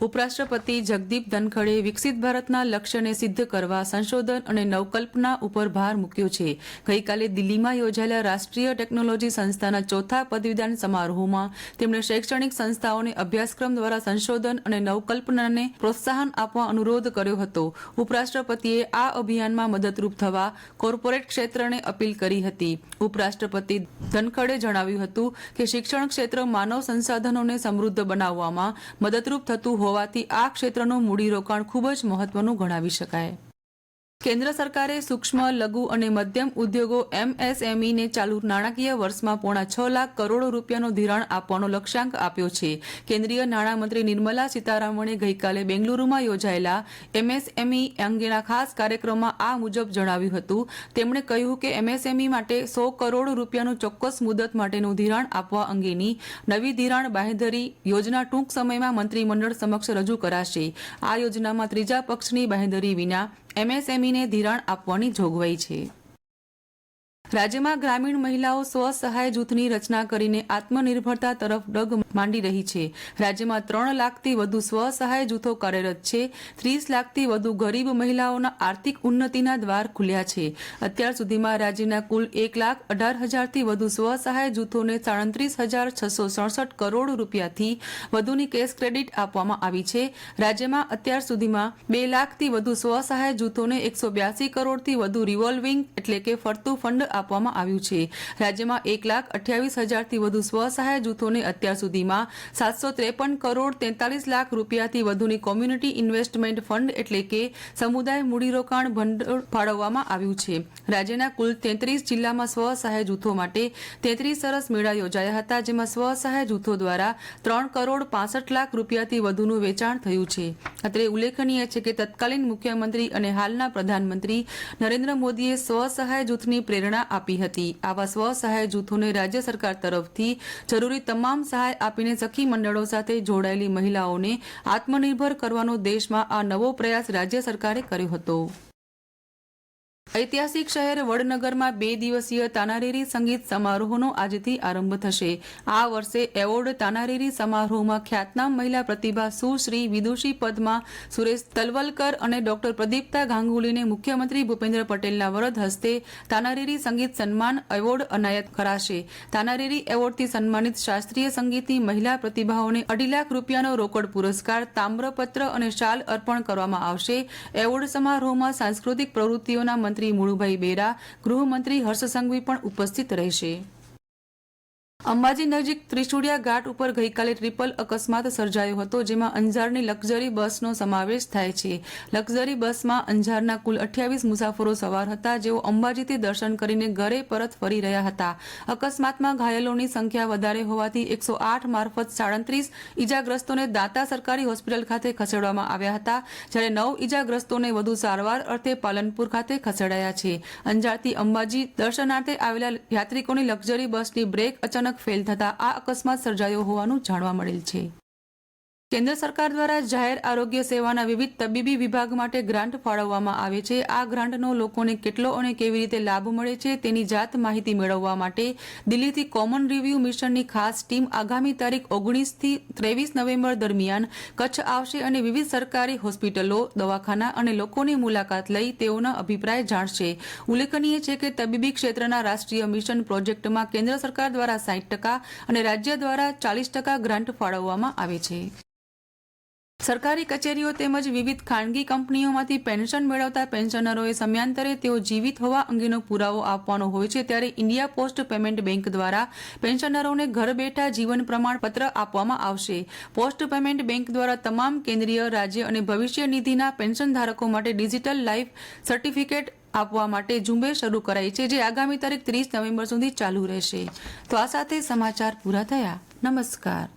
ઉપરાષ્ટ્રપતિ જગદીપ ધનખડે વિકસિત ભારતના લક્ષ્યને સિદ્ધ કરવા, સંશોધન અને નવકલ્પના ઉપર ભાર મૂક્યો છે. ગઈકાલે દિલ્હીમાં યોજાયેલા રાષ્ટ્રીય ટેકનોલોજી સંસ્થાના ચોથા પદવીદાન સમારોહમાં તેમણે શૈક્ષણિક સંસ્થાઓને અભ્યાસક્રમ દ્વારા સંશોધન અને નવકલ્પનાને પ્રોત્સાહન આપવા અનુરોધ કર્યો હતો. ઉપરાષ્ટ્રપતિએ આ અભિયાનમાં મદદરૂપ થવા કોર્પોરેટ ક્ષેત્રને અપીલ કરી હતી. ઉપરાષ્ટ્રપતિ ધનખડે જણાવ્યું હતું કે શિક્ષણ ક્ષેત્ર માનવ સંસાધનોને સમૃદ્ધ બનાવવામાં મદદરૂપ થતું હોવાથી આ ક્ષેત્રનું મૂડીરોકાણ ખૂબ જ મહત્વનું ગણાવી શકાય. કેન્દ્ર સરકારે સૂક્ષ્મ, લઘુ અને મધ્યમ ઉદ્યોગો એમએસએમઈને ચાલુ નાણાકીય વર્ષમાં પોણા છ લાખ કરોડ રૂપિયાનું ધિરાણ આપવાનો લક્ષ્યાંક આપ્યો છે. કેન્દ્રીય નાણામંત્રી નિર્મલા સીતારામણે ગઈકાલે બેંગલુરુમાં યોજાયેલા એમએસએમઈ અંગેના ખાસ કાર્યક્રમમાં આ મુજબ જણાવ્યું હતું. તેમણે કહ્યું કે એમએસએમઈ માટે સો કરોડ રૂપિયાનું ચોક્કસ મુદત માટેનું ધિરાણ આપવા અંગેની નવી ધિરાણ બાંહેધરી યોજના ટૂંક સમયમાં મંત્રીમંડળ સમક્ષ રજૂ કરાશે. આ યોજનામાં ત્રીજા પક્ષની બાંહેધરી વિના એમએસએમઈને ધિરાણ આપવાની જોગવાઈ છે. રાજ્યમાં ગ્રામીણ મહિલાઓ સ્વ સહાય જૂથની રચના કરીને આત્મનિર્ભરતા તરફ ડગ માંડી રહી છે. રાજ્યમાં ત્રણ લાખથી વધુ સ્વ સહાય જૂથો કાર્યરત છે. ત્રીસ લાખથી વધુ ગરીબ મહિલાઓના આર્થિક ઉન્નતિના દ્વાર ખુલ્યા છે. અત્યાર સુધીમાં રાજ્યના કુલ એક લાખ અઢાર હજારથી વધુ સ્વ સહાય જૂથોને સાડત્રીસ હજાર છસો સડસઠ કરોડ રૂપિયાથી વધુની કેશ ક્રેડિટ આપવામાં આવી છે. રાજ્યમાં અત્યાર સુધીમાં બે લાખથી વધુ સ્વ સહાય જૂથોને એકસો બ્યાસી કરોડથી વધુ રિવોલ્વિંગ એટલે કે ફરતું ફંડ આપવામાં આવ્યું છે. રાજ્યમાં એક લાખ અઠ્યાવીસ હજારથી વધુ સ્વસહાય જૂથોને અત્યાર સુધીમાં સાતસો ત્રેપન કરોડ તેતાલીસ લાખ રૂપિયાથી વધુની કોમ્યુનિટી ઇન્વેસ્ટમેન્ટ ફંડ એટલે કે સમુદાય મૂડીરોકાણ ભંડોળ ફાળવવામાં આવ્યું છે. રાજ્યના કુલ તેત્રીસ જિલ્લામાં સ્વસહાય જૂથો માટે તેત્રીસ સરસ મેળા યોજાયા હતા, જેમાં સ્વસહાય જૂથો દ્વારા ત્રણ કરોડ પાસઠ લાખ રૂપિયાથી વધુનું વેચાણ થયું છે. અત્રે ઉલ્લેખનીય છે કે તત્કાલીન મુખ્યમંત્રી અને હાલના પ્રધાનમંત્રી નરેન્દ્ર મોદીએ સ્વસહાય જૂથની પ્રેરણા આપી હતી. આવા સ્વ સહાય જૂથોને રાજ્ય સરકાર તરફથી જરૂરી તમામ સહાય આપીને સખી મંડળો સાથે જોડાયેલી મહિલાઓને આત્મનિર્ભર કરવાનો દેશમાં આ નવો પ્રયાસ રાજ્ય સરકારે કર્યો હતો. ઐતિહાસિક શહેર વડનગરમાં બે દિવસીય તાનારીરી સંગીત સમારોહનો આજથી આરંભ થશે. આ વર્ષે એવોર્ડ તાનારીરી સમારોહમાં ખ્યાતનામ મહિલા પ્રતિભા સુશ્રી વિદુષી પદમાં, સુરેશ તલવલકર અને ડોક્ટર પ્રદીપ્તા ગાંગુલીને મુખ્યમંત્રી ભૂપેન્દ્ર પટેલના વરદ હસ્તે તાનારીરી સંગીત સન્માન એવોર્ડ અનાયત કરાશે. તાનારીરી એવોર્ડથી સન્માનિત શાસ્ત્રીય સંગીતની મહિલા પ્રતિભાઓને અઢી લાખ રૂપિયાનો રોકડ પુરસ્કાર, તામ્રપત્ર અને શાલ અર્પણ કરવામાં આવશે. એવોર્ડ સમારોહમાં સાંસ્કૃતિક પ્રવૃત્તિઓના મંત્રી મુળુભાઈ બેરા ગૃહમંત્રી હર્ષ સંઘવી પણ ઉપસ્થિત રહેશે. અંબાજી નજીક ત્રિશુડિયા ઘાટ ઉપર ગઈકાલે ટ્રિપલ અકસ્માત સર્જાયો હતો, જેમાં અંજારની લક્ઝરી બસનો સમાવેશ થાય છે. લક્ઝરી બસમાં અંજારના કુલ અઠ્યાવીસ મુસાફરો સવાર હતા, જેઓ અંબાજીથી દર્શન કરીને ઘરે પરત ફરી રહ્યા હતા. અકસ્માતમાં ઘાયલોની સંખ્યા વધારે હોવાથી એકસો આઠ મારફત સાડત્રીસ ઈજાગ્રસ્તોને દાંતા સરકારી હોસ્પિટલ ખાતે ખસેડવામાં આવ્યા હતા, જ્યારે નવ ઇજાગ્રસ્તોને વધુ સારવાર અર્થે પાલનપુર ખાતે ખસેડાયા છે. અંજારથી અંબાજી દર્શનાર્થે આવેલા યાત્રિકોની લક્ઝરી બસની બ્રેક અચાનક ફેલ થતા આ અકસ્માત સર્જાયો હોવાનું જાણવા મળેલ છે. કેન્દ્ર સરકાર દ્વારા જાહેર આરોગ્ય સેવાના વિવિધ તબીબી વિભાગ માટે ગ્રાન્ટ ફાળવવામાં આવે છે. આ ગ્રાન્ટનો લોકોને કેટલો અને કેવી રીતે લાભ મળે છે તેની જાત માહિતી મેળવવા માટે દિલ્હીથી કોમન રિવ્યુ મિશનની ખાસ ટીમ આગામી તારીખ ઓગણીસથી ત્રેવીસ નવેમ્બર દરમિયાન કચ્છ આવશે અને વિવિધ સરકારી હોસ્પિટલો, દવાખાના અને લોકોની મુલાકાત લઈ તેઓના અભિપ્રાય જાણશે. ઉલ્લેખનીય છે કે તબીબી ક્ષેત્રના રાષ્ટ્રીય મિશન પ્રોજેક્ટમાં કેન્દ્ર સરકાર દ્વારા સાઠ ટકા અને રાજ્ય દ્વારા ચાલીસ ટકા ગ્રાન્ટ ફાળવવામાં આવે છે. સરકારી કચેરીઓ તેમજ વિવિધ ખાનગી કંપનીઓમાંથી પેન્શન મેળવતા પેન્શનરોએ સમયાંતરે તેઓ જીવિત હોવા અંગેનો પુરાવો આપવાનો હોય છે ત્યારે ઇન્ડિયા પોસ્ટ પેમેન્ટ બેંક દ્વારા પેન્શનરોને ઘર બેઠા જીવન પ્રમાણપત્ર આપવામાં આવશે. પોસ્ટ પેમેન્ટ બેંક દ્વારા તમામ કેન્દ્રીય, રાજ્ય અને ભવિષ્ય નિધિના પેન્શનધારકો માટે ડિજિટલ લાઈફ સર્ટિફિકેટ આપવા માટે ઝુંબેશ શરૂ કરાઈ છે, જે આગામી તારીખ ત્રીસ નવેમ્બર સુધી ચાલુ રહેશે. તો આ સાથે સમાચાર પૂરા થયા. નમસ્કાર.